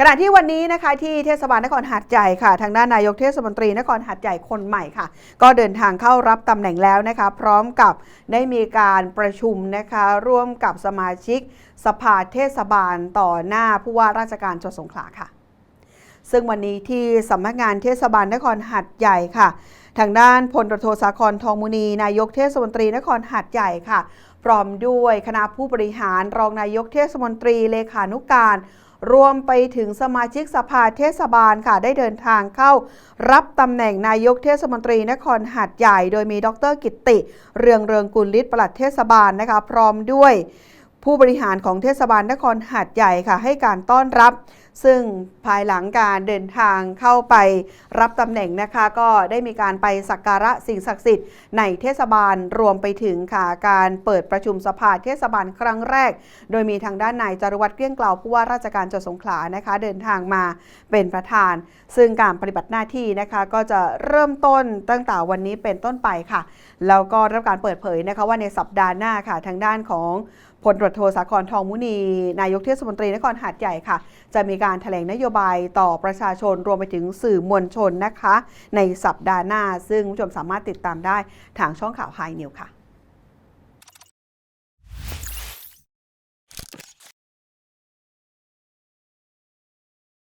ขณะที่วันนี้นะคะที่เทศบาลนครหาดใหญ่ค่ะ ทางด้านนายกเทศมนตรีนครหาดใหญ่คนใหม่ค่ะ ก็เดินทางเข้ารับตำแหน่งแล้วนะคะ พร้อมกับได้มีการประชุมนะคะ ร่วมกับสมาชิก สภาเทศบาลต่อหน้าผู้ว่าราชการจังหวัดสงขลาค่ะ ซึ่งวันนี้ที่สำนักงานเทศบาลนครหัดใหญ่ค่ะ ทางด้านพลตรโทสาครทองมุนี นายกเทศมนตรีนครหัดใหญ่ค่ะ พร้อมด้วยคณะผู้บริหารรองนายกเทศมนตรีเลขานุการรวมไปถึงสมาชิกสภาเทศบาลค่ะ ได้เดินทางเข้า รับตำแหน่งนายกเทศมนตรีนครหัดใหญ่ โดยมีดรกิตติ เรืองเรืองกุลฤทธิ์ปลัดเทศบาลนะคะ พร้อมด้วยผู้บริหารของเทศบาลนครหาดใหญ่ค่ะ ให้การต้อนรับ ซึ่งภายหลังการเดินทางเข้าไปรับตำแหน่งนะคะ ก็ได้มีการไปสักการะสิ่งศักดิ์สิทธิ์ในเทศบาลรวมไปถึงค่ะการเปิดประชุมสภาเทศบาลครั้งแรก โดยมีทางด้านนายจารวัตรเกลี้ยงเกลาผู้ว่าราชการจังหวัดสงขลานะคะ เดินทางมาเป็นประธาน ซึ่งการปฏิบัติหน้าที่นะคะก็จะเริ่มต้นตั้งแต่วันนี้เป็นต้นไปค่ะ แล้วก็รับการเปิดเผยนะคะว่าในสัปดาห์หน้าค่ะทางด้านของพลตรวจโทสาครทองมุนี นายกเทศมนตรีนครหาดใหญ่ค่ะ จะมีการแถลงนโยบายต่อประชาชนรวมไปถึงสื่อมวลชนนะคะ ในสัปดาห์หน้า ซึ่งคุณผู้ชมสามารถติดตามได้ทางช่องข่าวไฮนิวค่ะ